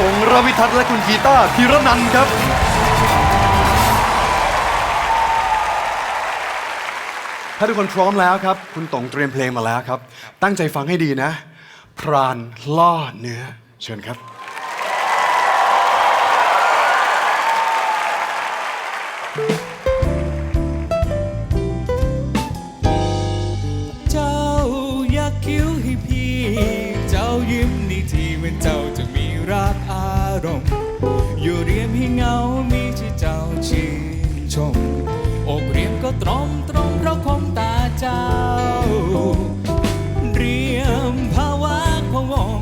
ตงรวิทัศน์และคุณกีตาร์ธีรนันท์ครับถ้าทุกคนพร้อมแล้วครับ คุณตงเตรียมเพลงมาแล้วครับ ตั้งใจฟังให้ดีนะ พรานล่อเนื้อ เชิญครับารมณ์อยู่เรียมให้เงา มีที่เจ้าชื่นชม อกเรียมก็ตรอมตรอมเพราะคงตาเจ้า เรียมภาวะพวง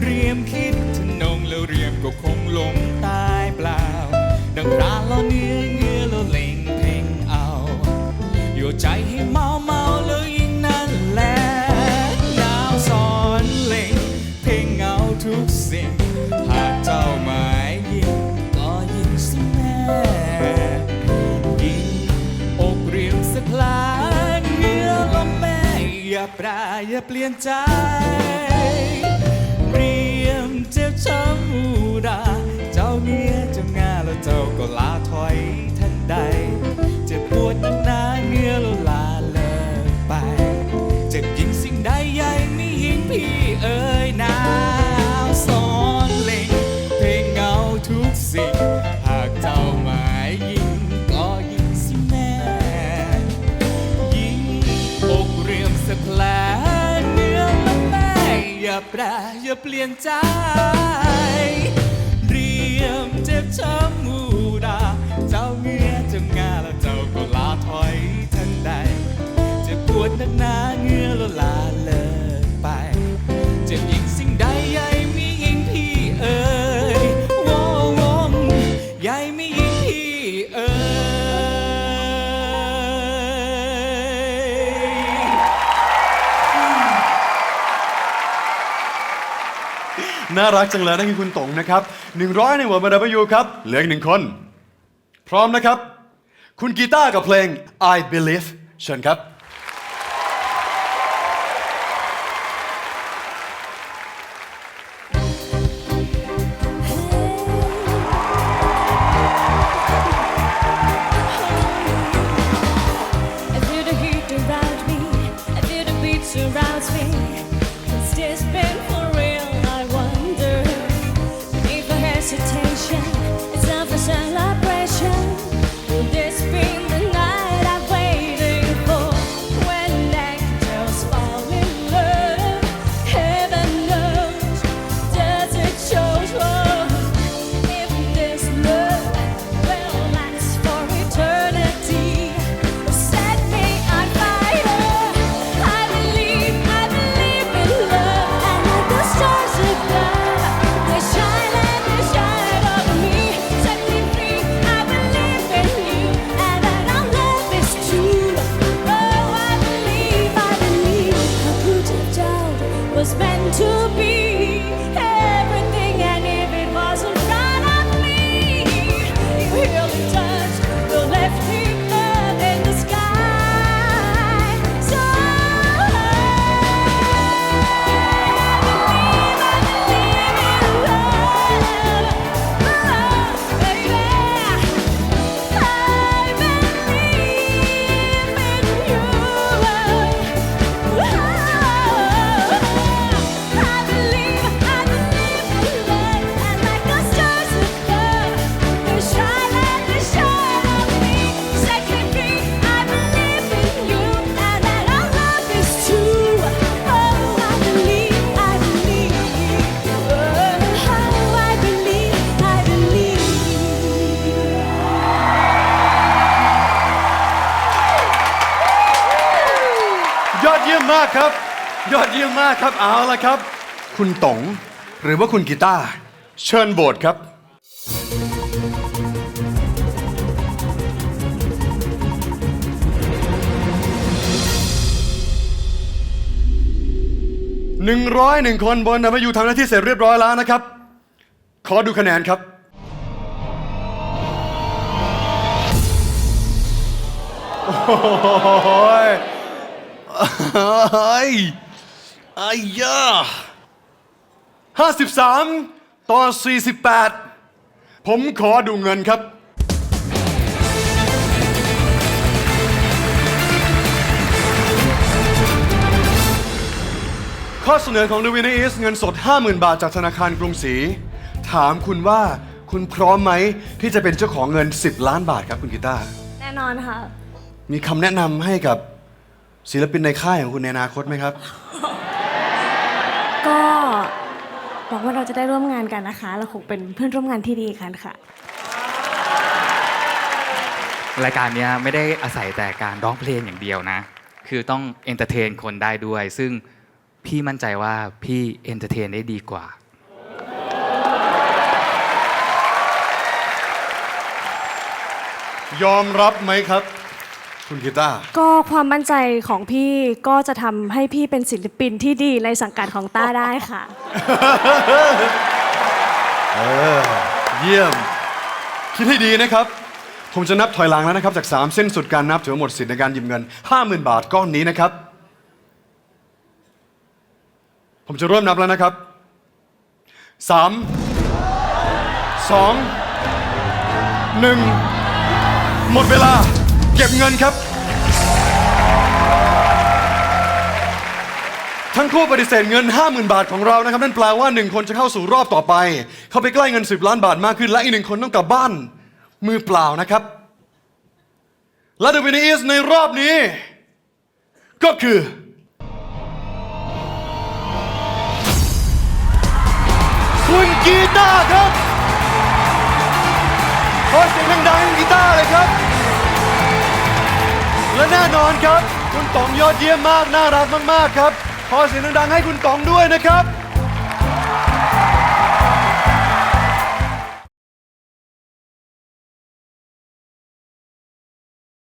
เรียมคิดทนงแล้วเรียมก็คงลงตายเปล่า ดังปลาล้อเนื้อเงื้อแล้วเล่งเพ่งเอา อยู่ใจให้ แปรอย่าเปลี่ยนใจ เรียมเจ็บช้ำหูดาเจ้าเงี้ยเจ้างาแล้วเจ้าก็ลาถอย แปรอย่าเปลี่ยนใจ น่ารักจังเลยนั่นคือคุณตงนะครับ100ในหัวมาดับยูครับเหลืออีกหนึ่งคน พร้อมนะครับ คุณกีตาร์กับเพลง I Believe เชิญครับากครับ ยอดเยี่ยมมากครับเอาละครับ คุณต๋งหรือว่าคุณกีตาร์เชิญโบทครับหนึ่งร้อยหนึ่งคนบนนำมายูทำหน้าที่เสร็จเรียบร้อยแล้วนะครับ ขอดูคะแนนครับ โอ้ย ไอ้ไอ้ยาห้าสิบสามต่อ48ผมขอดูเงินครับ ข้อเสนอของ The Winner is เงินสด 50,000 บาทจากธนาคารกรุงศรีถามคุณว่าคุณพร้อมไหมที่จะเป็นเจ้าของเงิน 10 ล้านบาทครับคุณกีตาร์แน่นอนค่ะ มีคำแนะนำให้กับ ศิลปินในค่ายของคุณในอนาคตไหมครับ ก็หวังว่าเราจะได้ร่วมงานกันนะคะ เราคงเป็นเพื่อนร่วมงานที่ดีกันค่ะ รายการเนี้ยไม่ได้อาศัยแต่การร้องเพลงอย่างเดียวนะ คือต้องเอนเตอร์เทนคนได้ด้วย ซึ่งพี่มั่นใจว่าพี่เอนเตอร์เทนได้ดีกว่า ยอมรับไหมครับ คุณกีตาร์ก็ความมั่นใจของพี่ก็จะทำให้พี่เป็นศิลปินที่ดีในสังกัดของต้าได้ค่ะ เยี่ยม คิดให้ดีนะครับ ผมจะนับถอยหลังแล้วนะครับ จาก 3 เส้นสุดการนับถือว่าหมดสิทธิ์ในการหยิบเงิน 50,000 บาทก้อนนี้นะครับ ผมจะเริ่มนับแล้วนะครับ 3 2 1 หมดเวลา เก็บเงินครับ ทั้งคู่ปฏิเสธเงิน 50,000 บาทของเรานะครับ นั่นแปลว่า 1 คนจะเข้าสู่รอบต่อไป เข้าไปใกล้เงิน 10 ล้านบาทมากขึ้น และอีกหนึ่งคนต้องกลับบ้าน มือเปล่านะครับ และเดวิน is ในรอบนี้ ก็คือคุณกีตาร์ครับขอเสียงดังๆกีตาร์เลยครับ และแน่นอนครับ คุณต๋องยอดเยี่ยมมาก น่ารักมาก ๆ ครับ ขอเสียงดังๆให้คุณต๋องด้วยนะครับ